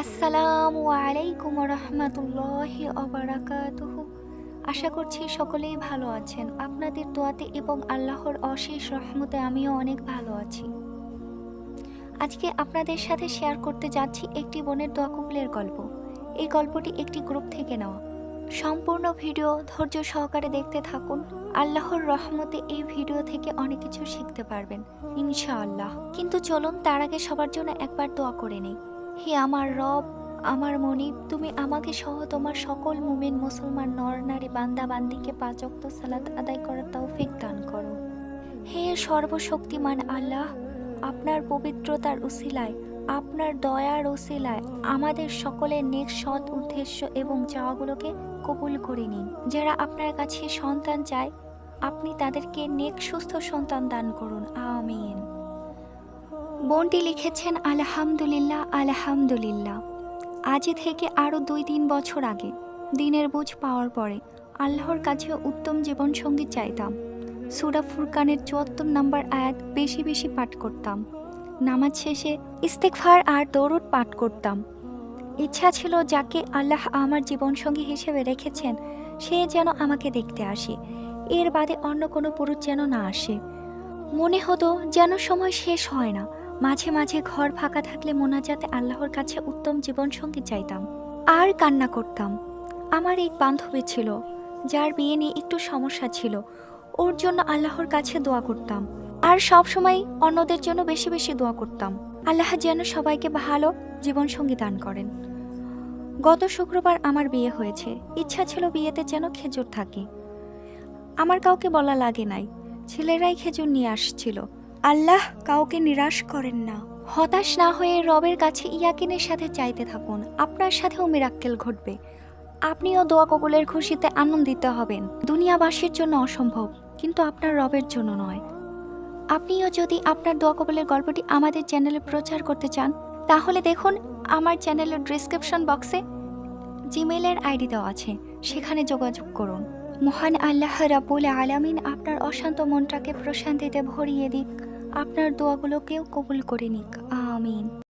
আসসালামু আলাইকুম রহমতুল্লাহি অবরাকাতুহু আশা করছি সকলেই ভালো আছেন। আপনাদের দোয়াতে এবং আল্লাহর অশেষ রহমতে আমিও অনেক ভালো আছি। আজকে আপনাদের সাথে শেয়ার করতে যাচ্ছি একটি বোনের দোয়া কবুলের গল্প। এই গল্পটি একটি গ্রুপ থেকে নেওয়া। সম্পূর্ণ ভিডিও ধৈর্য সহকারে দেখতে থাকুন। আল্লাহর রহমতে এই ভিডিও থেকে অনেক কিছু শিখতে পারবেন, ইনশাআল্লাহ। কিন্তু চলুন তার আগে সবার জন্য একবার দোয়া করে নেই। হে আমার রব, আমার মনিব, তুমি আমাকে সহ তোমার সকল মুমিন মুসলমান নর, নারী, বান্দা, বান্দিকে পাচক্ত সালাত আদায় করার তৌফিক দান করো। হে সর্বশক্তিমান আল্লাহ, আপনার পবিত্রতার উসিলায়, আপনার দয়ার উসিলায় আমাদের সকলের নেক সৎ উদ্দেশ্য এবং চাওয়াগুলোকে কবুল করে নিন। যারা আপনার কাছে সন্তান চায়, আপনি তাদেরকে নেক সুস্থ সন্তান দান করুন। আমিন। বোনটি লিখেছেন, আলহামদুলিল্লাহ আলহামদুলিল্লাহ। আজ থেকে আরও দুই তিন বছর আগে, দিনের বুঝ পাওয়ার পরে আল্লাহর কাছে উত্তম জীবনসঙ্গী চাইতাম। সুরা ফুরকানের চুয়াত্তর নম্বর আয়াত বেশি বেশি পাঠ করতাম। নামাজ শেষে ইস্তেকফার আর দৌড় পাঠ করতাম। ইচ্ছা ছিল যাকে আল্লাহ আমার জীবনসঙ্গী হিসেবে রেখেছেন, সে যেন আমাকে দেখতে আসে। এর বাদে অন্য কোনো পুরুষ যেন না আসে। মনে হতো যেন সময় শেষ হয় না। মাঝে মাঝে ঘর ফাঁকা থাকলে মোনাজাতে আল্লাহর কাছে উত্তম জীবনসঙ্গী চাইতাম। আর কান্না করতাম। আমার এক বান্ধবী ছিল, যার বিয়ে নিয়ে একটু সমস্যা ছিল। ওর জন্য আল্লাহর কাছে দোয়া করতাম। আর সব সময় অন্যদের জন্য বেশি বেশি দোয়া করতাম। আল্লাহ যেন সবাইকে ভালো জীবনসঙ্গী দান করেন। গত শুক্রবার আমার বিয়ে হয়েছে। ইচ্ছা ছিল বিয়েতে যেন খেজুর থাকে। আমার কাউকে বলা লাগে নাই। ছেলেরাই খেজুর নিয়ে আসছিল। আল্লাহ কাউকে নিরাশ করেন না। হতাশ না হয়ে রবের কাছে ইয়াকিনের সাথে চাইতে থাকুন। আপনার সাথেও মিরাক্কেল ঘটবে। আপনিও দোয়া কবুলের খুশিতে আনন্দিত হবেন। দুনিয়াবাসীর জন্য অসম্ভব, কিন্তু আপনার রবের জন্য নয়। আপনিও যদি আপনার দোয়া কবুলের গল্পটি আমাদের চ্যানেলে প্রচার করতে চান, তাহলে দেখুন আমার চ্যানেলের ডিসক্রিপশন বক্সে জিমেইলের আইডি দেওয়া আছে। সেখানে যোগাযোগ করুন। মহান আল্লাহ রাবুল আলামিন আপনার অশান্ত মনটাকে প্রশান্তিতে ভরিয়ে দিক। আপনার দোয়াগুলোকেও কবুল করে নিক। আমিন।